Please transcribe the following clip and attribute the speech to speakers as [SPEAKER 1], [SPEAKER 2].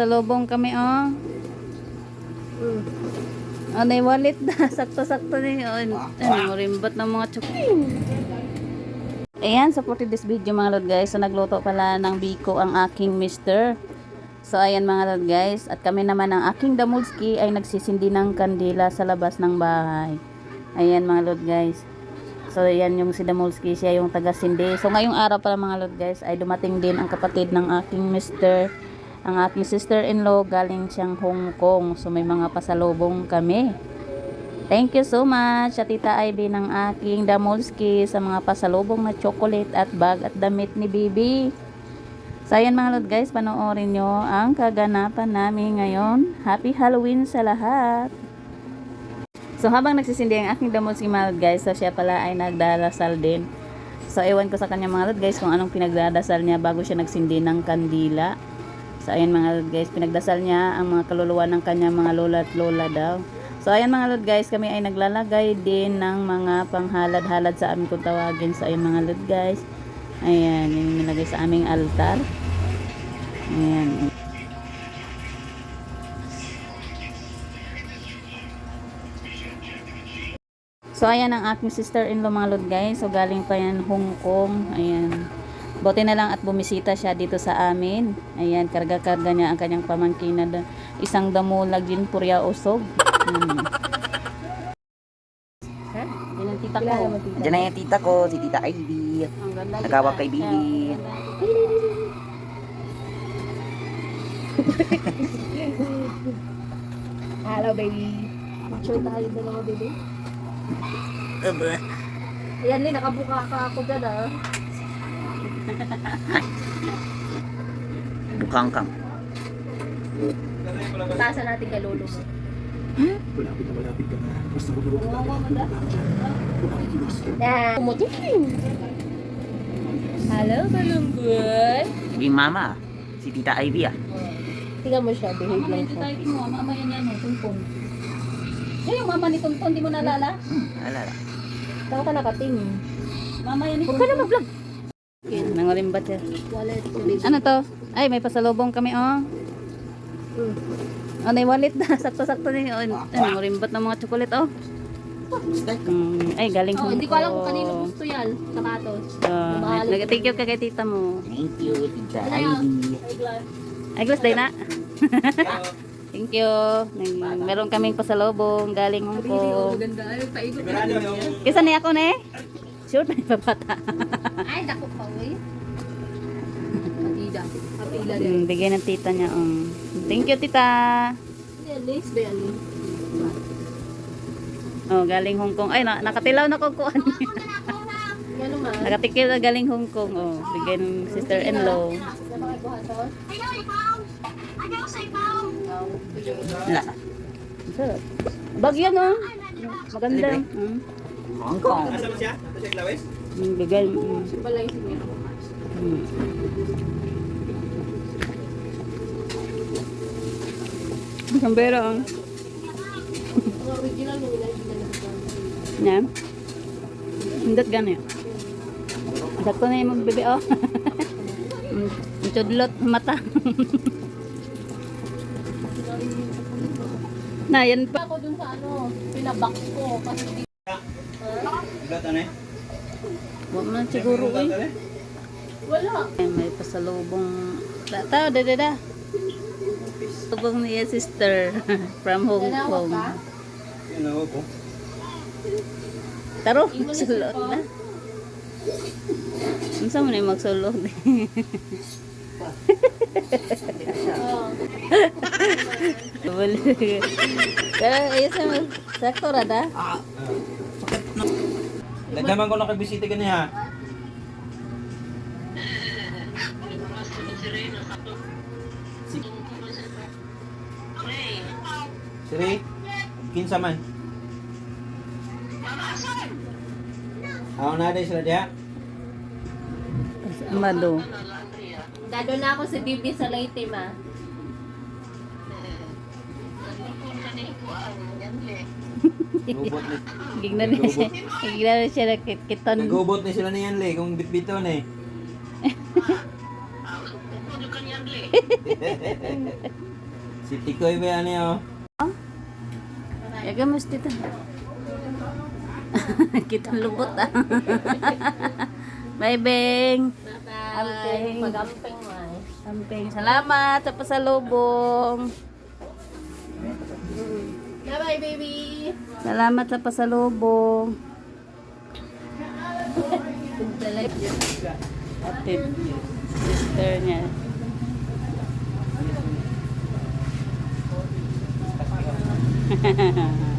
[SPEAKER 1] pasalubong kami, oh.
[SPEAKER 2] Mm.
[SPEAKER 1] Oh, may wallet na. Sakto-sakto ni. Oh, ano, rimbat ng mga chok. Ayan, supported this video mga lord guys. So, nagluto pala ng biko ang aking mister. So, ayan mga lord guys. At kami naman ang aking damulski ay nagsisindi ng kandila sa labas ng bahay. Ayan mga lord guys. So, ayan yung si Damulski, siya yung taga-sindi. So, ngayong araw pala mga lord guys, ay dumating din ang kapatid ng aking mister. Ang aking sister-in-law galing siyang Hong Kong. So, may mga pasalubong kami. Thank you so much sa Tita Ivy ng aking Damolski sa mga pasalubong na chocolate at bag at damit ni Bibi. So ayan mga lord guys, panoorin nyo ang kaganapan namin ngayon. Happy Halloween sa lahat! So habang nagsisindi ang aking Damolski mga lord guys, so siya pala ay nagdarasal din. So ewan ko sa kanya mga lord guys kung anong pinagdadasal niya bago siya nagsindi ng kandila. So ayan mga lord guys, pinagdasal niya ang mga kaluluwa ng kanya mga lola at lola daw. So ayan mga lord guys, kami ay naglalagay din ng mga panghalad-halad sa amin kung tawagin. So ayan mga lord guys. Ayan, yung nilagay sa aming altar. Ayan. So ayan ang aking sister-in-law mga lord guys. So galing pa yan Hong Kong. Ayan. Buti na lang at bumisita siya dito sa amin. Ayan, karga-karga niya ang kanyang pamangkin na isang damulag din purya usog. Hmm.
[SPEAKER 2] Ha?
[SPEAKER 1] Yan ang tita ko.
[SPEAKER 3] Andiyan na yung tita ko, si Tita Ivy.
[SPEAKER 1] Ang ganda.
[SPEAKER 3] Nagawag kay Bibi.
[SPEAKER 2] Hello, baby. Picture tayo dalawa, baby.
[SPEAKER 3] Aba.
[SPEAKER 2] Ayan, Lee, nakabuka ka ako dyan, ah.
[SPEAKER 3] Bukhang kang.
[SPEAKER 2] Taasan natin kay lolo mo. Na. Umuting. Hello, malunggoy.
[SPEAKER 3] Yung mama, si Tita Ivy ah.
[SPEAKER 2] Tingnan mo siya, behave
[SPEAKER 1] Mama,
[SPEAKER 2] lang siya.
[SPEAKER 1] tayo mo. Mama yan yan, tumpong. Yan yung mama ni Tuntun, di mo nalala?
[SPEAKER 3] Hmm, alala.
[SPEAKER 2] Saan ka nakating?
[SPEAKER 1] Mama yan ni
[SPEAKER 2] Huwag ka na mag-vlog.
[SPEAKER 1] Yan.
[SPEAKER 2] Wallet, tulis.
[SPEAKER 1] Ano to? Ay, may pasalubong kami, oh. Oh, may wallet na. Sakto-sakto ni. Oh, ano, rimbat ng mga chocolate, oh. Mm, ay, galing
[SPEAKER 2] Oh, hindi ko alam kung kanino gusto yan. Sapatos.
[SPEAKER 1] Oh,
[SPEAKER 2] Mahal.
[SPEAKER 1] nag-thank you ka kay tita mo.
[SPEAKER 3] Thank you, Tita
[SPEAKER 2] Ano. Ay, glass.
[SPEAKER 1] Ay, gusto din na. Thank you. Meron kaming pasalubong galing Hong Kong.
[SPEAKER 2] Maganda. Ay, paikot.
[SPEAKER 1] Kisa ni ako na eh. Sure na ipapata.
[SPEAKER 2] Ay, dako pa, uy. Patida. Patila din.
[SPEAKER 1] Mm, bigay ng tita niya. Um. Thank you, tita.
[SPEAKER 2] Lace ba yan?
[SPEAKER 1] Oh, galing Hong Kong. Ay, na, nakatilaw na ko kuan.
[SPEAKER 2] Naman.
[SPEAKER 1] Nakatikil na galing Hong Kong. Oh, bigay ng sister-in-law.
[SPEAKER 2] Sa mga buhaton?
[SPEAKER 3] Wala.
[SPEAKER 1] Sarap. Bag yan, oh. Maganda. Mm.
[SPEAKER 3] Hong Kong.
[SPEAKER 1] Mm, Bigay. Mm.
[SPEAKER 2] Balay sige.
[SPEAKER 1] Mm. Sambero, oh.
[SPEAKER 2] Ang original mo nila yung ginagawa.
[SPEAKER 1] Na? Hindot gani. Sakto na yung magbibi, oh. Mm, Tudlot mata. na, yan pa.
[SPEAKER 2] Ako dun sa ano, pinabox ko. Kasi di...
[SPEAKER 1] Huwag mo na siguro, eh.
[SPEAKER 2] Wala.
[SPEAKER 1] Ay, may pasalubong. Tao, da, da, da. Pasalubong niya sister from Hong Kong.
[SPEAKER 2] pa?
[SPEAKER 1] Taro,
[SPEAKER 2] Imo na
[SPEAKER 1] magsulot na. Unsa mo na yung magsulot?
[SPEAKER 2] Oo.
[SPEAKER 1] Wala. Pero ayos na mag... Sakto rada.
[SPEAKER 4] Nagdaman ko na kay bisita ka niya. Siri, kinsa man. Ako na din sila diya.
[SPEAKER 1] Mado.
[SPEAKER 2] Dado na ako sa Bibi sa Leyte, ma.
[SPEAKER 4] Gubot ni.
[SPEAKER 1] Gignan na siya. Gignan na siya na kit- kiton.
[SPEAKER 4] Nagubot ni sila niyan le kung bitbiton eh. Si Tikoy ba ano yun?
[SPEAKER 1] Yaga mas dito. Kita lubot ah. Bye, Beng. Amping.
[SPEAKER 2] Pagamping.
[SPEAKER 1] Salamat sa pasalubong.
[SPEAKER 2] Bye-bye, baby!
[SPEAKER 1] Salamat sa pasalubong. Atid. Sister niya.